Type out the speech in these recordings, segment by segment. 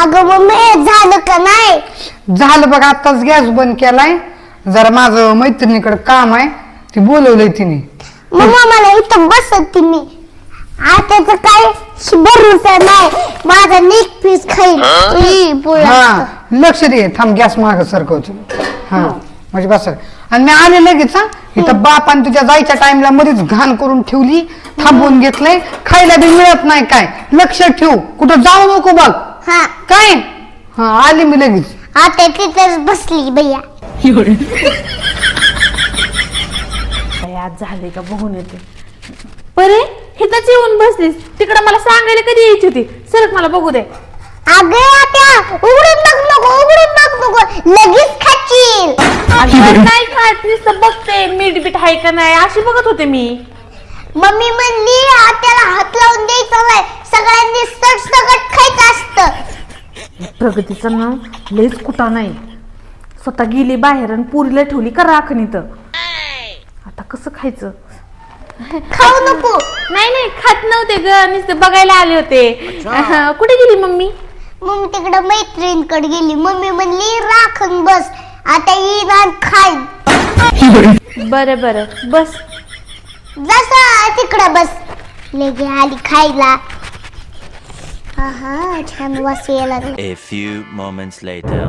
अगं मम्मी झालं का नाही? झालं बघ आताच गॅस बंद केलाय. जरा माझं मैत्रिणीकडे काम आहे ती बोलवलंय तिने. मम्मा मला इथं बसत मी. आताच काय भरोसा नाही. माझा नीट पीस खाईल. पोळ्या. हा लक्ष दे थांब गॅस माग सरकवतो. हा. म्हणजे बस. आणि मी आले लगेच हा. इथं बापान तुझ्या जायच्या टाइमला मध्येच घाण करून ठेवली थांबवून घेतलंय. खायला बी मिळत नाही काय. लक्ष ठेव. कुठं जाऊ नको बघ. हा. काय? हा आली मी लगेच. आता तिथंच बसली भैया. काय आज झाले का बघून येते. परे हिथंच येऊन बसलीस. तिकडं मला सांगायला कधी यायची होती? सरक मला बघू दे. अगं आता उघडून बघ नको उघडून बघ नको. लगेच खाशील अगं, नाही खात. नुसतं बघते मीठ बीठ आहे का नाही अशी बघत होते मी. मम्मी म्हणली त्याला हात लावून द्यायचा नाही सगळ्यांनी सट सगट खायचं असतं. प्रगतीचं ना लयच कुठा नाही. स्वतः गेली बाहेर आणि पुरीला ठेवली का राखण इथं. आता कसं खायचं? खाऊ नको. नाही नाही खात नव्हते ग. नुसते बघायला आले होते. अहं, कुठे गेली मम्मी? मम्मी तिकडे मैत्रिणीकडे गेली. मम्मी म्हणली राखून बस आता येईन आणि खाईन. बरं बरं. बस. जसा तिकडे बस. लगे आली खायला. आहा छान वास यायला लागला. A few moments later.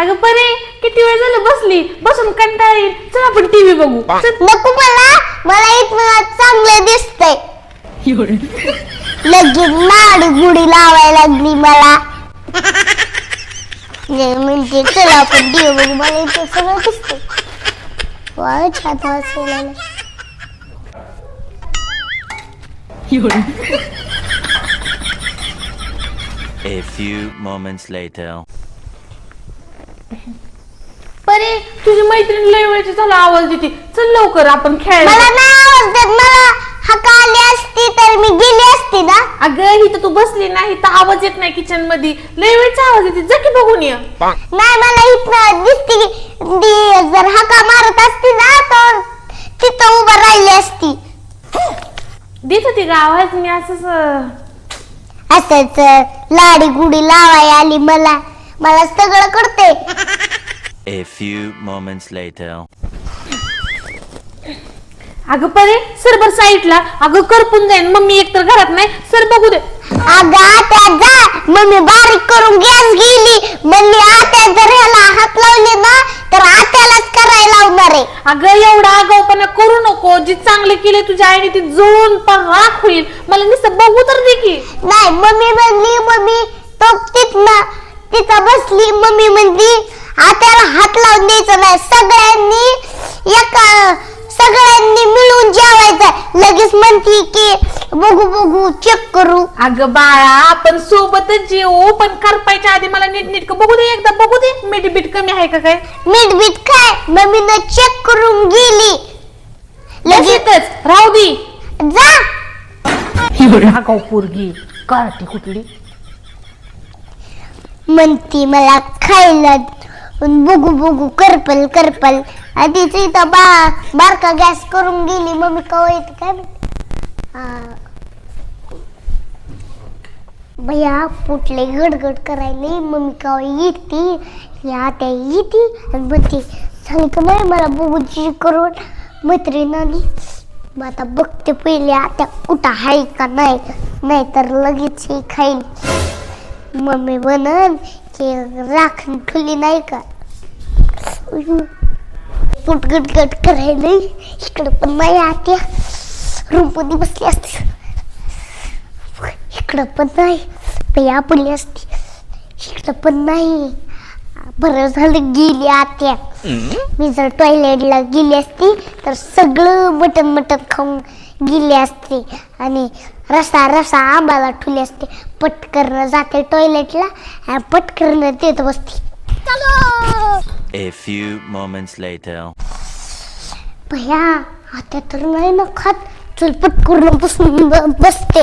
अगं बरे किती वेळ झालं बसली? बसून कंटाळी चल आपण टीव्ही बघू. चल. नको मला. मला इथं चांगलं दिसतंय. लगे नाड गुडी लावायला लागली मला. म्हणजे चला आपण देव मला इथं सगळं वा छान लागला. A few moments later. परे तुझी मैत्रीण लय वेळची चला आवाज देते. चल लवकर आपण खेळायला मला नाही आवाज देत मला हका आली असती तर मी गेली असती ना. अगं इथं तू बसली नाही तर आवाज येत नाही किचनमध्ये लय वेळचा आवाज येते जा की बघून ये. नाही मला इथं दिसते की ती जर हका मारत असती ना तर तिथं उभं राहिली असती. देत होती का आवाज मी असंच अं, असंच लाडी गुडी लावाय आली मला. मला सगळं करते A few moments later. अगं परे सर बर साईडला. अगं करपून जाईन. मम्मी एकतर घरात नाही सर बघू दे. अगं आता जा. मम्मी बारीक करून गॅस गेली. म्हणली आता जर ह्याला हात लावले ना तर आत्यालाच करायला लावणार आहे. अगं एवढा आगाऊपणा करू नको. जी चांगले केले तुझ्या आईने ती जळून पण राख होईल. मला नुसतं बघू तर दे की. नाही मम्मी म्हणली मम्मी तो तिथनं तिथं बसली. मम्मी म्हणली आत्याला हात लावून द्यायचं नाही. सगळ्यांनी एका सगळ्यांनी मिळून जेवायचं. लगेच म्हणती की बघू बघू चेक करू. अगं बाळा आपण सोबतच जेवू पण करपायच्या आधी मला नीट नीट बघू दे एकदा बघू दे. मीठ बीट कमी आहे का काय? मीठ बीठ काय? मम्मीनं चेक करून गेली. लगेच लगेचच. राहू दे. जा. आगाऊ पोरगी. कराटे कुठली? म्हणती मला खायला बघू बघू करपल करपल. आधीच इथं बा बारका गॅस करून गेली मम्मी कवा येते काय माहिती? भैया पुटले गडगड करायले मम्मी कवा येते? या त्या येते. आणि म्हणते सांगितलं नाही मला बघूची करून मैत्रिणाने मग आता बघते पहिले आता कुठं आहे का नाही. नाही तर लगेच हे खाईल मम्मी बनन की राखण ठुली नाही का? पुटगटगट करायला. इकडं पण नाही आत्या रूममध्ये बसली असते. इकडं पण नाही. पया पडली असती. इकडं पण नाही. बरं झालं गेली आत्या. मी जर टॉयलेटला गेली असती तर सगळं मटन मटन खाऊन गेली असते. आणि रसा रसा आंबाला ठुले असते. पटकन जाते टॉयलेटला आणि पटकन देत बसते. A few moments later. भया आता तर नाही ना खात चल पटकन बसून ब- बसते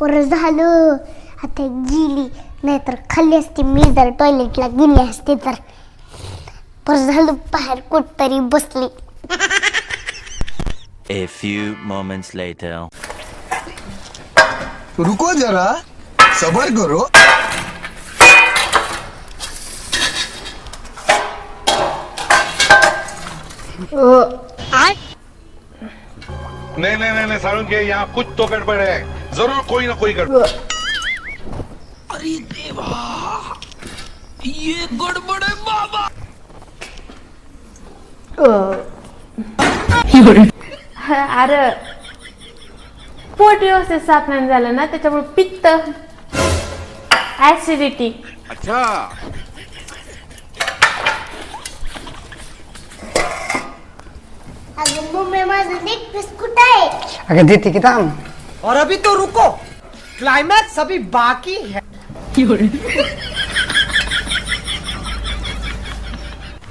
बरं झालं आता गेली नाहीतर खाल्ली असती मी जर टॉयलेटला गेली असते तर बरं झालं बाहेर कुठतरी बसली A few moments later. रुको जरा. सबर करो. नहीं नहीं नहीं नहीं सारुण के यहाँ कुछ तो गड़बड़ है. जरूर कोई ना कोई गड़बड़. अरे पोट व्यवस्थित साफ नाही झालं ना त्याच्यामुळे पित्त ऍसिडिटी अगं मम्मी माझं नेक पीस कुठं आहे? अगं देते की थांब और अभी तो रुको. क्लाइमैक्स अभी बाकी है.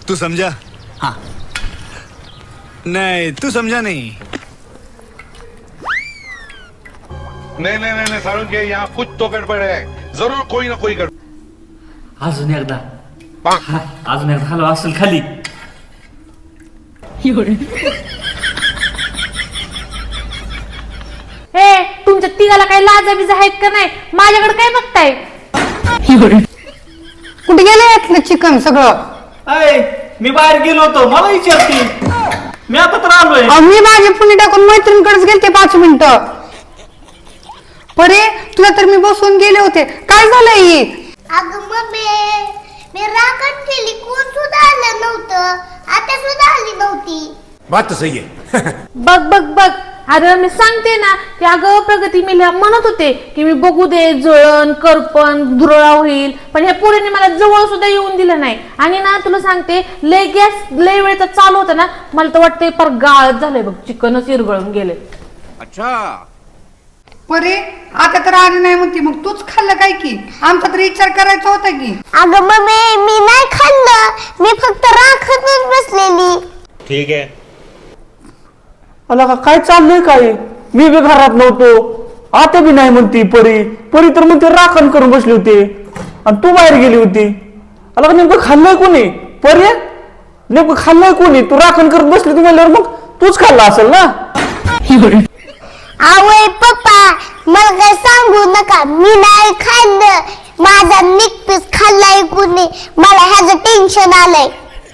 तू समझा? हाँ. नहीं तू समझा नहीं. नहीं नहीं नहीं नहीं सारुण के यहाँ कुछ तो गड़बड़ है जरूर कोई ना कोई गड़बड़. अजून एकदा. हा, अजून एकदा हलवा असेल खाली. हे तुमच्या तिघाला काही लाजा बिजा आहेत का नाही? माझ्याकडे काय बघताय? कुठे गेलं यातलं चिकन सगळं? अय मी बाहेर गेलो होतो मला विचारते मी आता तर आलोय. अहो, मी माझे पुणे टाकून मैत्रिणीकडेच गेलते पाच मिनिटं. परे तुला तर मी बसवून गेले होते. काय झालंय ही? अगं मम्मी मी राखण केली कोण सुद्धा आलं नव्हतं? आता सुद्धा आली नव्हती. बात तो सही है बघ बघ बघ. अरे मी सांगते ना की अगं प्रगती मी ला- म्हणत होते की मी बघू दे जळण करपण धुरळा होईल. पण ह्या पोरीने मला जवळ सुद्धा येऊन दिलं नाही. आणि ना तुला सांगते लय गॅस लय वेळचा चालू होता ना मला तर वाटतंय फार गाळत झालंय बघ चिकनच इरगळून गेले परे आता तर आली नाही म्हणते मग तूच खाल्लं काय की? आमचा तर विचार करायचा होता की. अगं मम्मी मी नाही खाल्लं. मी फक्त राखतच बसलेली. अला का काय चाललंय काय मी बी घरात नव्हतो. आता बी नाही म्हणती परी. परी तर म्हणते राखण करून बसली होती. आणि तू बाहेर गेली होती. अला का नेमकं खाल्लंय कोणी? परी? नेमकं खाल्लंय कोणी? तू राखण करत बसली तू म्हणल्यावर मग तूच खाल्ला असेल ना? आवय पप्पा मला काय सांगू नका. मी नाही खाल्लं. माझा निक पीस खाल्लाय कुणी. मला ह्याचं टेन्शन आलंय.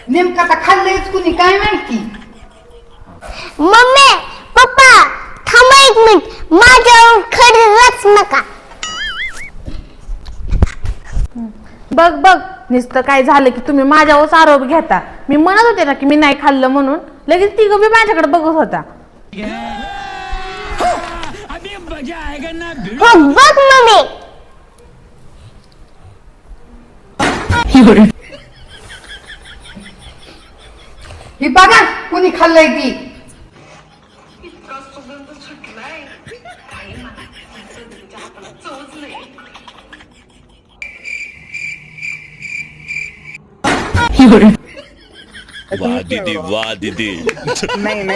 नेमकं आता खाल्लंयच कुणी काय माहिती? मम्मी पप्पा थांबा एक मिनिट. माझ्यावर खडी रच नका. बघ बघ नुसतं काय झालं की तुम्ही माझ्यावर आरोप घेता. मी म्हणत होते ना की मी नाही खाल्लं म्हणून. लगेच तिघं बी माझ्याकडे बघत होता. हो बघ मम्मी ही बघा कुणी खाल्लंय ती वाह दीदी वाह दीदी.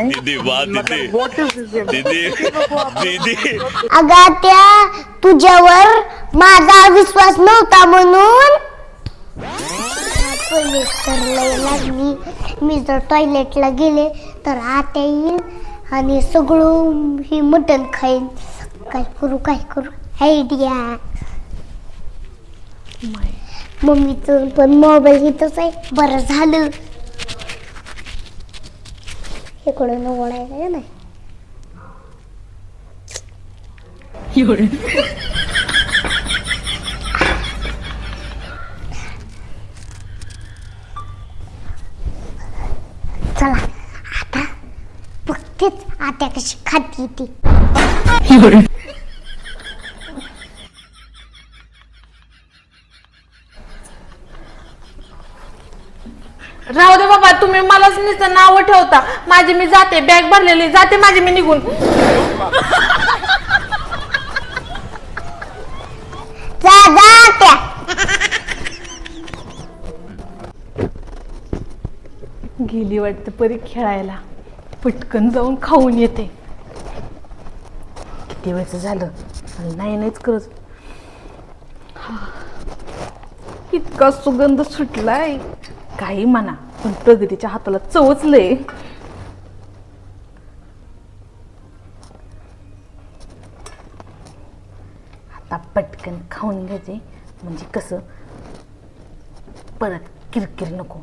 दीदी वाह दीदी. दीदी दीदी. अगं त्या तुझ्यावर माझा विश्वास नव्हता म्हणून. लागली मी. जर टॉयलेटला गेले तर आता येईल आणि सगळं हे मटण खाईन. काय करू काय करू? आयडिया मम्मीचं पण मोबाईल इथंच आहे. बरं झालं. इकडून ओढायला नाही चला आता बघतेच आता कशी खाती ती राहू दे बाबा तुम्ही मलाच नुसतं नाव ठेवता. माझी मी जाते बॅग भरलेली जाते माझी मी निघून. गेली वाटतं परी खेळायला. पटकन जाऊन खाऊन येते. किती वेळचं झालं? नाही नाहीच करत. इतका सुगंध सुटलाय. काही म्हणा. पण प्रगतीच्या हाताला चवचलंय. आता पटकन खाऊन घ्यायचे. म्हणजे कसं? परत किरकिर नको.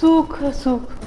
सुख सुख.